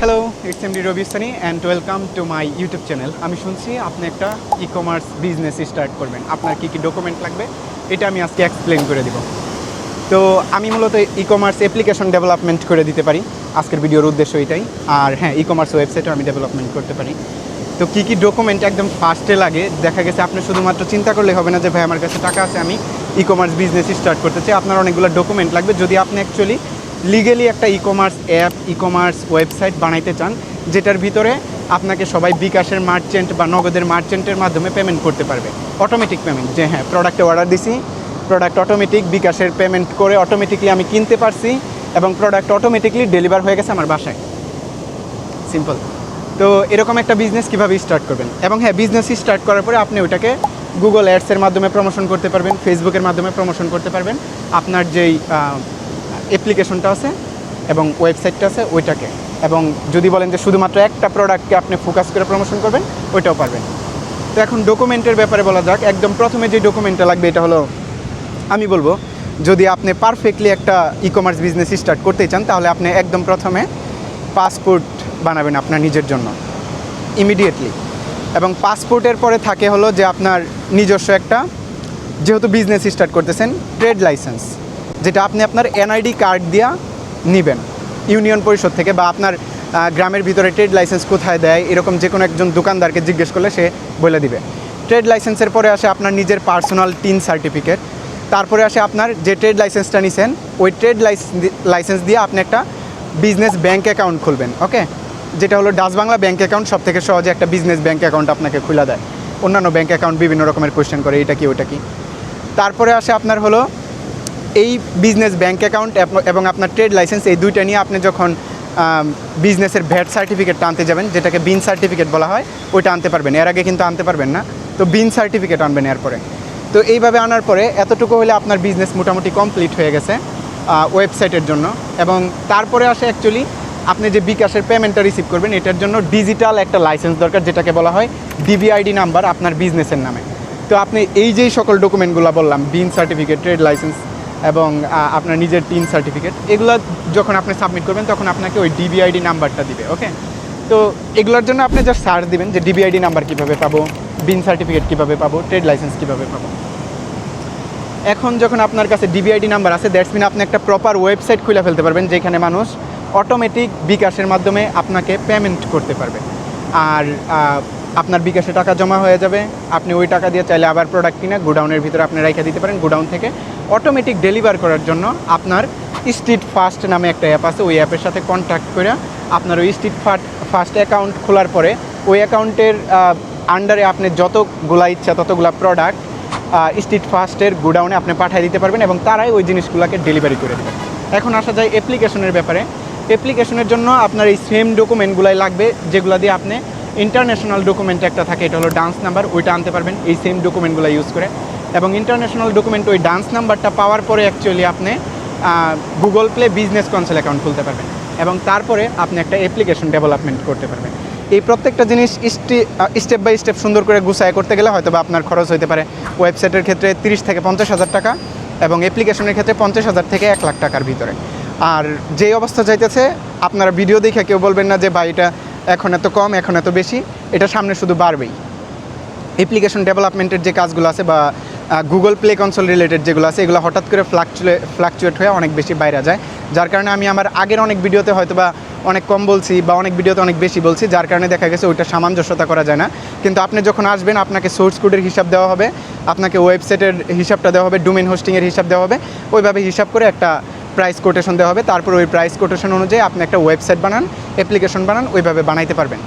Hello it's MD Rabistani and welcome to my YouTube channel আমি শুনছি আপনি একটা ই কমার্স বিজনেস স্টার্ট করবেন। আপনার কী কী ডকুমেন্ট লাগবে? এটা আমি আজকে এক্সপ্লেন করে দিব। তো আমি মূলত ই কমার্স অ্যাপ্লিকেশন ডেভেলপমেন্ট করে দিতে পারি। আজকের ভিডিওর উদ্দেশ্য এটাই। আর হ্যাঁ ই কমার্স ওয়েবসাইটও আমি ডেভেলপমেন্ট করতে পারি। তো কী কী ডকুমেন্ট একদম ফার্স্টে লাগে, দেখা গেছে আপনি শুধুমাত্র চিন্তা করলে হবে না যে, ভাই, আমার কাছে টাকা আছে, আমি ই কমার্স বিজনেস স্টার্ট করতে চাই। আপনার অনেকগুলো ডকুমেন্ট লাগবে। যদি আপনি অ্যাকচুয়ালি লিগেলি একটা e commerce app e commerce website বানাইতে চান, যেটার ভিতরে আপনাকে সবাই বিকাশের মার্চেন্ট বা নগদের মার্চেন্টের মাধ্যমে পেমেন্ট করতে পারবে। অটোমেটিক পেমেন্ট যে হ্যাঁ প্রোডাক্টে অর্ডার দিছি প্রোডাক্ট অটোমেটিক বিকাশের পেমেন্ট করে অটোমেটিকলি আমি কিনতে পারছি এবং প্রোডাক্ট অটোমেটিকলি ডেলিভার হয়ে গেছে আমার বাসায়। সিম্পল তো এরকম একটা বিজনেস কীভাবে স্টার্ট করবেন? এবং হ্যাঁ বিজনেস স্টার্ট করার পরে আপনি ওটাকে গুগল অ্যাডসের মাধ্যমে প্রমোশন করতে পারবেন ফেসবুকের মাধ্যমে প্রমোশন করতে পারবেন। আপনার যেই অ্যাপ্লিকেশনটা আছে এবং ওয়েবসাইটটা আছে ওইটাকে। এবং যদি বলেন যে শুধুমাত্র একটা প্রোডাক্টকে আপনি ফোকাস করে প্রমোশন করবেন, ওইটাও পারবেন। তো এখন ডকুমেন্টের ব্যাপারে বলা যাক। একদম প্রথমে যে ডকুমেন্টটা লাগবে, এটা হলো, আমি বলব, যদি আপনি পারফেক্টলি একটা ই কমার্স বিজনেস স্টার্ট করতে চান, তাহলে আপনি একদম প্রথমে পাসপোর্ট বানাবেন আপনার নিজের জন্য। ইমিডিয়েটলি এবং পাসপোর্টের পরে থাকে হলো যে আপনার নিজস্ব একটা, যেহেতু বিজনেস স্টার্ট করতেছেন ট্রেড লাইসেন্স যেটা আপনি আপনার এনআইডি কার্ড দিয়া নেবেন। ইউনিয়ন পরিষদ থেকে বা আপনার গ্রামের ভিতরে ট্রেড লাইসেন্স কোথায় দেয়, এরকম যে কোনো একজন দোকানদারকে জিজ্ঞেস করলে সে বলে দিবে। ট্রেড লাইসেন্সের পরে আসে আপনার নিজের পার্সোনাল টিন সার্টিফিকেট তারপরে আসে আপনার যে ট্রেড লাইসেন্সটা নিছেন, ওই ট্রেড লাইসেন্স দিয়ে আপনি একটা বিজনেস ব্যাঙ্ক অ্যাকাউন্ট খুলবেন ওকে যেটা হলো ডাচ বাংলা ব্যাংক অ্যাকাউন্ট সব থেকে সহজে একটা বিজনেস ব্যাঙ্ক অ্যাকাউন্ট আপনাকে খুলে দেয়। অন্যান্য ব্যাঙ্ক অ্যাকাউন্ট বিভিন্ন রকমের কোয়েশ্চেন করে, এটা কি, ওটা কি? তারপরে আসে আপনার হলো এই বিজনেস ব্যাংক অ্যাকাউন্ট এবং আপনার ট্রেড লাইসেন্স এই দুইটা নিয়ে আপনি যখন বিজনেসের ভ্যাট সার্টিফিকেটটা আনতে যাবেন, যেটাকে বিন সার্টিফিকেট বলা হয়, ওইটা আনতে পারবেন। এর আগে কিন্তু আনতে পারবেন না। তো বিন সার্টিফিকেট আনবেন এরপরে। তো এইভাবে আনার পরে এতটুকু হলে আপনার বিজনেস মোটামুটি কমপ্লিট হয়ে গেছে ওয়েবসাইটের জন্য। এবং তারপরে আসে অ্যাকচুয়ালি আপনি যে বিকাশের পেমেন্টটা রিসিভ করবেন, এটার জন্য ডিজিটাল একটা লাইসেন্স দরকার, যেটাকে বলা হয় ডিবিআইডি নাম্বার আপনার বিজনেসের নামে। তো আপনি এই যেই সকল ডকুমেন্টগুলো বললাম বিন সার্টিফিকেট ট্রেড লাইসেন্স এবং আপনার নিজের টিন সার্টিফিকেট। এগুলো যখন আপনি সাবমিট করবেন, তখন আপনাকে ওই ডিবিআইডি নাম্বারটা দিবে, ওকে? তো এগুলোর জন্য আপনি জাস্ট সার্চ দিবেন যে ডিবিআইডি নাম্বার কীভাবে পাবো, বিন সার্টিফিকেট কীভাবে পাবো, ট্রেড লাইসেন্স কীভাবে পাবো। এখন যখন আপনার কাছে ডিবিআইডি নাম্বার আছে দ্যাটস মিন আপনি একটা প্রপার ওয়েবসাইট খুলে ফেলতে পারবেন, যেখানে মানুষ অটোমেটিক বিকাশের মাধ্যমে আপনাকে পেমেন্ট করতে পারবে। আর আপনার বিকাশে টাকা জমা হয়ে যাবে। আপনি ওই টাকা দিয়ে চাইলে আবার প্রোডাক্ট কিনে গোডাউনের ভিতরে আপনি রেখে দিতে পারেন গোডাউন থেকে। অটোমেটিক ডেলিভার করার জন্য আপনার স্ট্রিট ফাস্ট নামে একটা অ্যাপ আছে, ওই অ্যাপের সাথে কন্ট্যাক্ট করে আপনার ওই স্ট্রিট ফার্স্ট অ্যাকাউন্ট খোলার পরে ওই অ্যাকাউন্টের আন্ডারে আপনি যতগুলা ইচ্ছা ততগুলা প্রোডাক্ট স্ট্রিট ফাস্টের গোডাউনে আপনি পাঠিয়ে দিতে পারবেন এবং তারাই ওই জিনিসগুলোকে ডেলিভারি করে দেবেন এখন আসা যায় অ্যাপ্লিকেশনের ব্যাপারে। অ্যাপ্লিকেশনের জন্য আপনার এই সেম ডকুমেন্টগুলাই লাগবে যেগুলো দিয়ে আপনি ইন্টারন্যাশনাল ডকুমেন্ট একটা থাকে, এটা হলো ডান্স নাম্বার ওইটা আনতে পারবেন, এই সেম ডকুমেন্টগুলো ইউজ করে। এবং ইন্টারন্যাশনাল ডকুমেন্ট ওই ডান্স নাম্বারটা পাওয়ার পরে অ্যাকচুয়ালি আপনি Google Play business console account খুলতে পারবেন। এবং তারপরে আপনি একটা অ্যাপ্লিকেশন ডেভেলপমেন্ট করতে পারবেন। এই প্রত্যেকটা জিনিস স্টেপ বাই স্টেপ সুন্দর করে গুছায় করতে গেলে হয়তো বা আপনার খরচ হতে পারে ওয়েবসাইটের ক্ষেত্রে তিরিশ থেকে পঞ্চাশ হাজার টাকা এবং অ্যাপ্লিকেশনের ক্ষেত্রে পঞ্চাশ হাজার থেকে এক লাখ টাকার ভিতরে। আর যে অবস্থা চাইতেছে আপনারা ভিডিও দেখে কেউ বলবেন না যে ভাই এটা এখন এত কম, এখন এত বেশি, এটা সামনে শুধু বাড়বেই। অ্যাপ্লিকেশন ডেভেলপমেন্টের যে কাজগুলো আছে বা গুগল প্লে কনসোল রিলেটেড যেগুলো আছে, এগুলো হঠাৎ করে ফ্লাকচুয়ে ফ্লাকচুয়েট হয়ে অনেক বেশি বাইরে যায়। যার কারণে আমি আমার আগের অনেক ভিডিওতে হয়তো বা অনেক কম বলছি বা অনেক ভিডিওতে অনেক বেশি বলছি, যার কারণে দেখা গেছে ওইটা সামঞ্জস্যতা করা যায় না। কিন্তু আপনি যখন আসবেন, আপনাকে সোর্স কোডের হিসাব দেওয়া হবে, আপনাকে ওয়েবসাইটের হিসাবটা দেওয়া হবে ডোমেন হোস্টিংয়ের হিসাব দেওয়া হবে, ওইভাবে হিসাব করে একটা প্রাইস কোটেশন দেওয়া হবে। তারপর ওই প্রাইস কোটেশন অনুযায়ী আপনি একটা ওয়েবসাইট বানান অ্যাপ্লিকেশন বানান, ওইভাবে বানাইতে পারবেন।